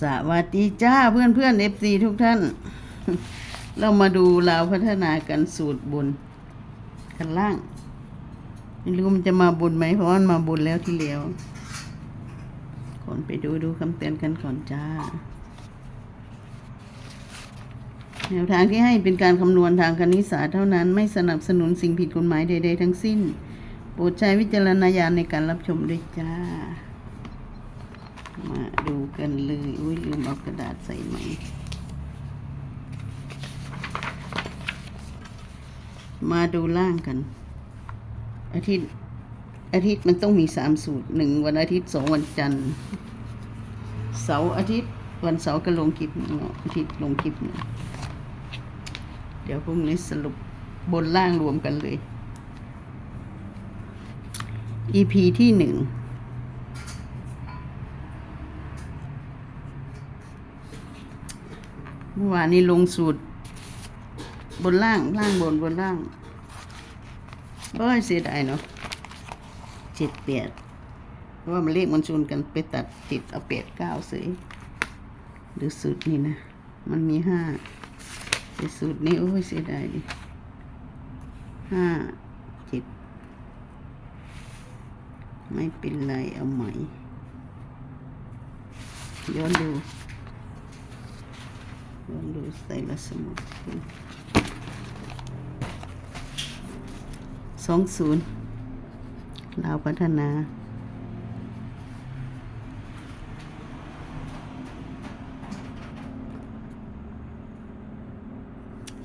สวัสดีจ้าเพื่อนเพื่อนเอฟซีทุกท่าน เรามาดูลาพัฒนากันสูตรบนกันล่าง ไม่รู้มันจะมาบุญไหมเพราะว่ามันมาบุญแล้วที่เลี้ยวก่อนไปดูดูคำเตือนกันก่อนจ้า แนวทางที่ให้เป็นการคำนวณทางคณิตศาสตร์เท่านั้นไม่สนับสนุนสิ่งผิดกฎหมายใด ๆ ทั้งสิ้น โปรดใช้วิจารณญาณในการรับชมด้วยจ้า มาดูกันเลย อุ้ยลืมเอากระดาษใส่ไหม มาดูล่างกัน อาทิตย์อาทิตย์มันต้องมีสามสูตรหนึ่งวันอาทิตย์สองวันจันทร์เสาร์อาทิตย์วันเสาร์ก็ลงคลิปหนึ่งอาทิตย์ลงคลิปหนึ่งเดี๋ยวพรุ่งนี้สรุปบนล่างรวมกันเลย EP ที่หนึ่ง เมื่อวานนี้ลงสูตร บนล่างล่างบนบนล่างก็เสียดายเนาะเจ็ดแปดเพราะว่ามันเลขมันชนกันไปตัดติดเอาแปดเก้าเสยหรือสูตรนี้นะ มันมีห้าแต่สูตรนี้โอ้ยเสียดายดิห้าเจ็ดไม่เป็นไรเอาใหม่ย้อนดู ใส่ละสมุดสองศูนย์ลาวพัฒนา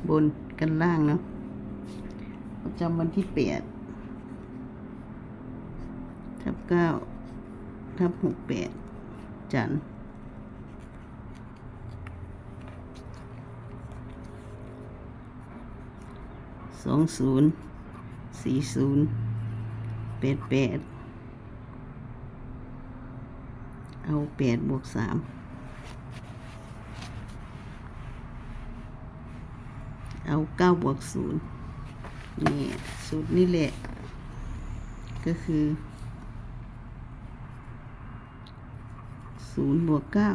บนกันล่างเนาะประจำวันที่แปดทับเก้าทับหกแปดจันทร์ สองศูนย์สี่ศูนย์แปดแปดเอาแปดบวกสามเอาเก้าบวกศูนย์นี่สูตรนี่แหละ ก็คือศูนย์บวกเก้า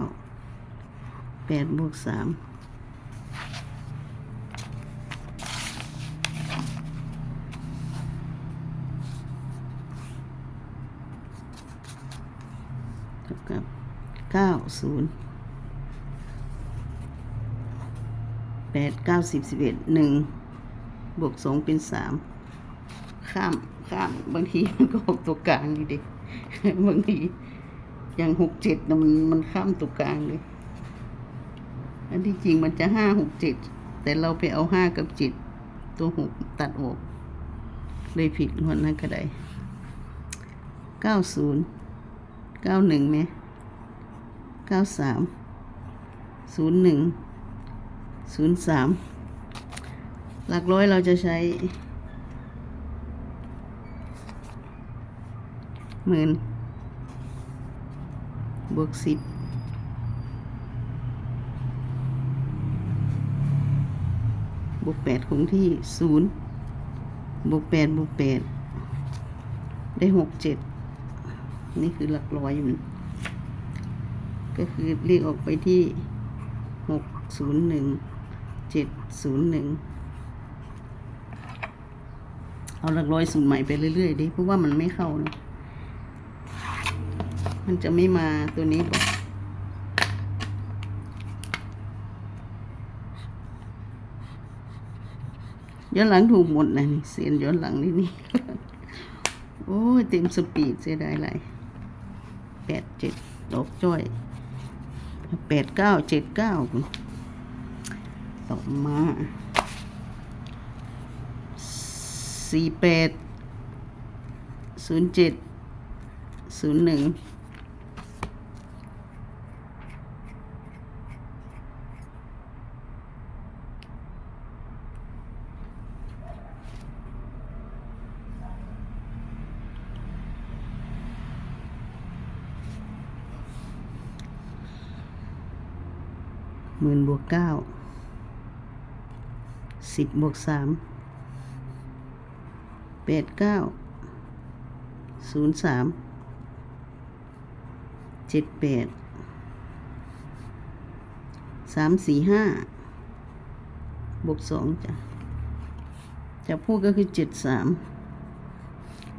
แปดบวกสาม เท่ากับเก้าศูนย์แปดเก้าสิบสิบเอ็ดหนึ่งบวกสองเป็นสามข้ามข้ามบางทีมันก็ออกตัวกลางนี่ดิบางทีอย่างหกเจ็ดนะมันมันข้ามตัวกลางเลย อันที่จริงมันจะห้าหกเจ็ดแต่เราไปเอาห้ากับเจ็ดตัวหกตัดออก เลยผิดวันนั้นก็ได้เก้าศูนย์ เก้าหนึ่งไหมเก้าสามศูนย์หนึ่งศูนย์สามหลักร้อยเราจะใช้หมื่นบวกสิบบวกแปดคงที่ศูนย์บวกแปดบวกแปดได้หกเจ็ด นี่คือหลักร้อยมันก็คือเรียกออกไปที่หกศูนย์หนึ่งเจ็ดศูนย์หนึ่งเอาหลักร้อยศูนย์ใหม่ไปเรื่อยๆดิเพราะว่ามันไม่เข้านะมันจะไม่มาตัวนี้บอกย้อนหลังถูกหมดนะนี่เสียนย้อนหลังนี่นี่ โอ้ยเต็มสปีดเสียดายไร แปดเจ็ดดอกจ้อยแปดเก้าเจ็ดเก้าต่อมาสี่แปดศูนย์เจ็ดศูนย์หนึ่ง มื่นบวกเก้าสิบบวกสามแปดเก้าศูนย์สามเจ็ดแปดสามสี่ห้าบวกสองจ้ะจะพูดก็คือเจ็ดสาม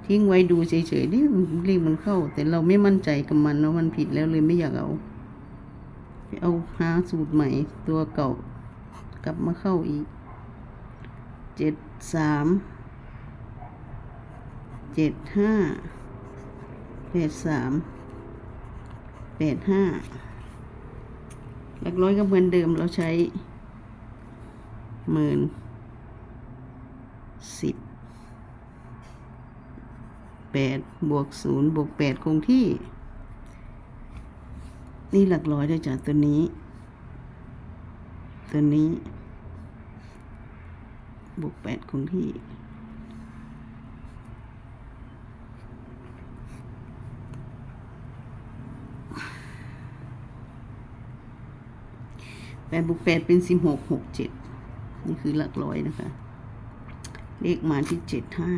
ทิ้งไว้ดูเฉยๆนี่เลขมันเข้า แต่เราไม่มั่นใจกับมันว่ามันผิดแล้วเลยไม่อยากเอา เอาหาสูตรใหม่ตัวเก่ากลับมาเข้าอีกเจ็ดสามเจ็ดห้าแปดสามแปดห้าหลักร้อยก็เหมือนเดิมเราใช้หมื่นสิบแปดบวกศูนย์บวกแปดคงที่ นี่หลักร้อยด้วยจ้ะตัวนี้ ตัวนี้ บวกแปดคงที่แปดบวกแปดเป็นสิบหกหกเจ็ดนี่คือหลักร้อยนะคะ เลขมาที่เจ็ดห้า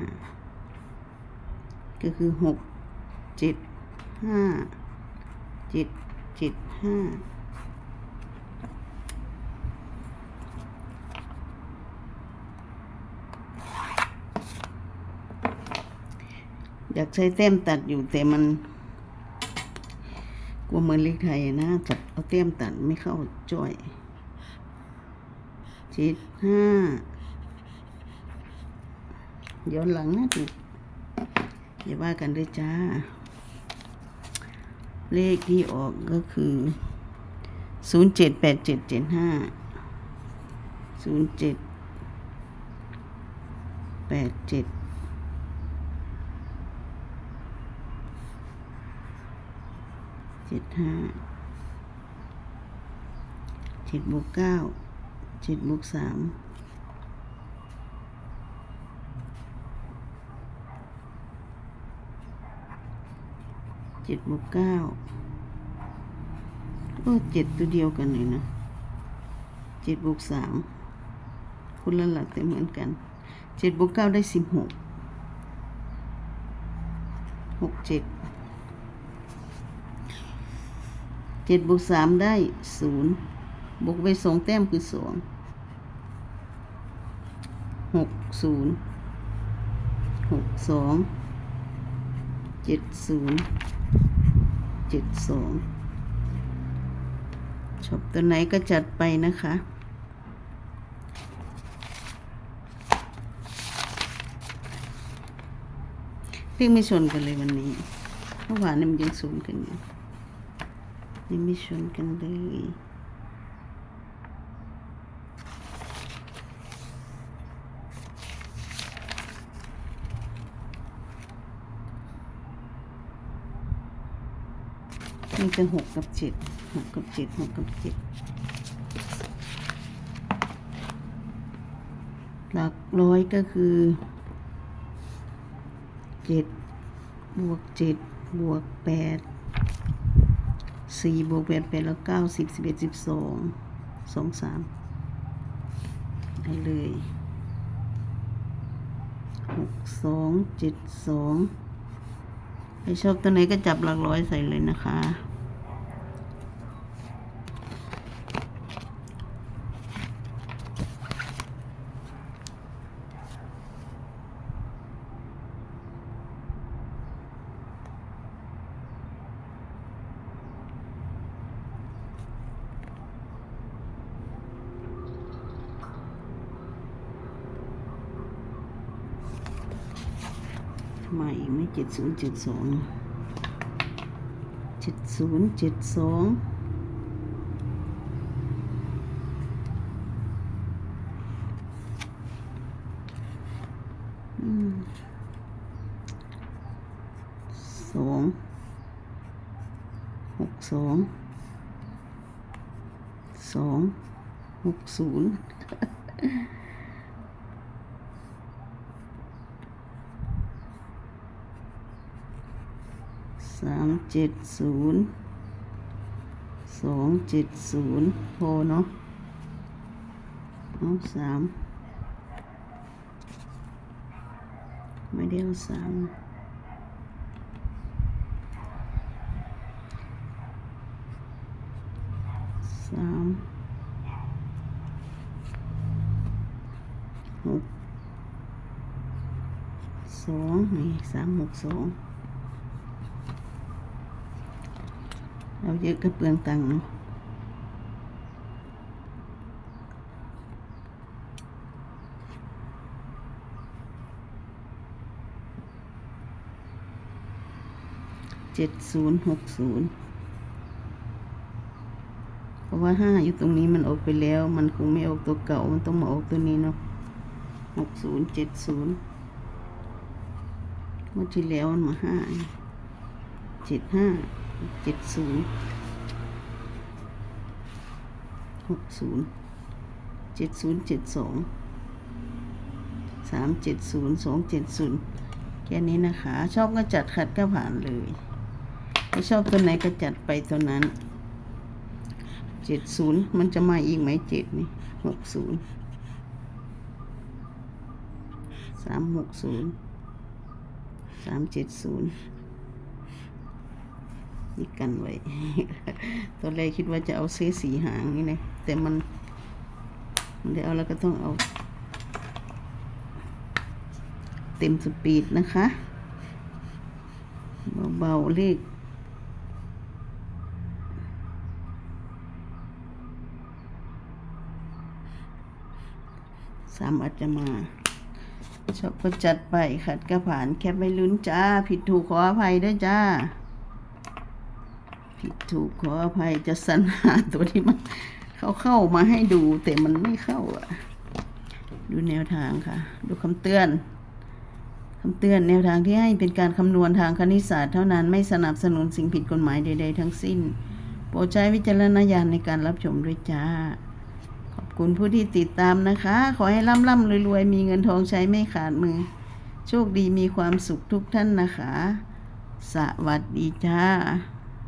ก็คือหกเจ็ดห้าเจ็ด เจ็ดห้าอยากใช้แต้มตัดอยู่แต่มันกลัวเหมือนเลขไทยนะจับเอาแต้มตัดไม่เข้าจ้อยเจ็ดห้าย้อนหลังนะถูกอย่าว่ากันด้วยจ้า เลขที่ออกก็คือศูนย์เจ็ดแปดเจ็ดเจ็ดห้าศูนย์เจ็ดแปดเจ็ดเจ็ดห้าเจ็ดบวกเก้าเจ็ดบวกสาม จ็ดบวกเก้าก็เจ็ดตัวเดียวกันเลยนะเจ็ดบวกสามคนละหลักแต่เหมือนกันเจ็ดบวกเก้าได้สิบหกหกเจ็ดเจ็ดบวกสามได้ศูนย์บวกไปสองแต้มคือสองหกศูนย์หกสอง เจ็ดศูนย์เจ็ดสองชอบตัวไหนก็จัดไปนะคะเรียกไม่ชนกันเลยวันนี้เมื่อวานนี่มันยังศูนย์กันอยู่ยังไม่ชนกันเลย นี่เป็นหกกับเจ็ดหกกับเจ็ดหกกับเจ็ดหลักร้อยก็คือเจ็ดบวกเจ็ดบวกแปดสี่บวกแปดแปดแล้วเก้าสิบสิบเอ็ดสิบสองสองสามได้เลยหกสองเจ็ดสองใครชอบตัวไหนก็จับหลักร้อยใส่เลยนะคะ ทำไมไม่เจ็ดศูนย์เจ็ดสองเจ็ดศูนย์เจ็ดสองสองหกสองสองหกศูนย์ สามเจ็ดศูนย์สองเจ็ดศูนย์พอเนาะเอาสามไม่ได้เอาสามสามหกสองนี่สามหกสอง เราเยอะก็เปลืองตังค์เนาะเจ็ดศูนย์หกศูนย์เพราะว่าห้าอยู่ตรงนี้มันออกไปแล้ว มันคงไม่ออกตัวเก่า มันต้องมาออกตัวนี้เนาะหกศูนย์เจ็ดศูนย์เมื่อที่แล้วมันมาห้าเจ็ดห้า เจ็ดศูนย์หกศูนย์เจ็ดศูนย์เจ็ดสองสามเจ็ดศูนย์สองเจ็ดศูนย์แค่นี้นะคะ ชอบก็จัดขัดก็ผ่านเลยถ้าชอบตัวไหนก็จัดไปตัวนั้นเจ็ดศูนย์มันจะมาอีกไหมเจ็ดนี่หกศูนย์สามหกศูนย์สามเจ็ดศูนย์ นี่กันไว้ ตอนแรกคิดว่าจะเอาเสื้อสีหางนี่นะแต่มันมันได้เอาแล้วก็ต้องเอา เต็มสปีดนะคะ เบาๆเลขสามอาจจะมาชอบก็จัดไปขัดกระผานแคปไม่ลุ้นจ้า ผิดถูกขออภัยด้วยจ้า ผิดถูกขออภัยจะสรรหาตัวที่มันเขาเข้ามาให้ดู แต่มันไม่เข้าอะ ดูแนวทางค่ะ ดูคำเตือนคำเตือนแนวทางที่ให้เป็นการคำนวณทางคณิตศาสตร์เท่านั้นไม่สนับสนุนสิ่งผิดกฎหมายใดๆทั้งสิ้น โปรดใช้วิจารณญาณในการรับชมด้วยจ้า ขอบคุณผู้ที่ติดตามนะคะ ขอให้ร่ำร่ำรวยๆ มีเงินทองใช้ไม่ขาดมือ โชคดีมีความสุขทุกท่านนะคะ สวัสดีจ้า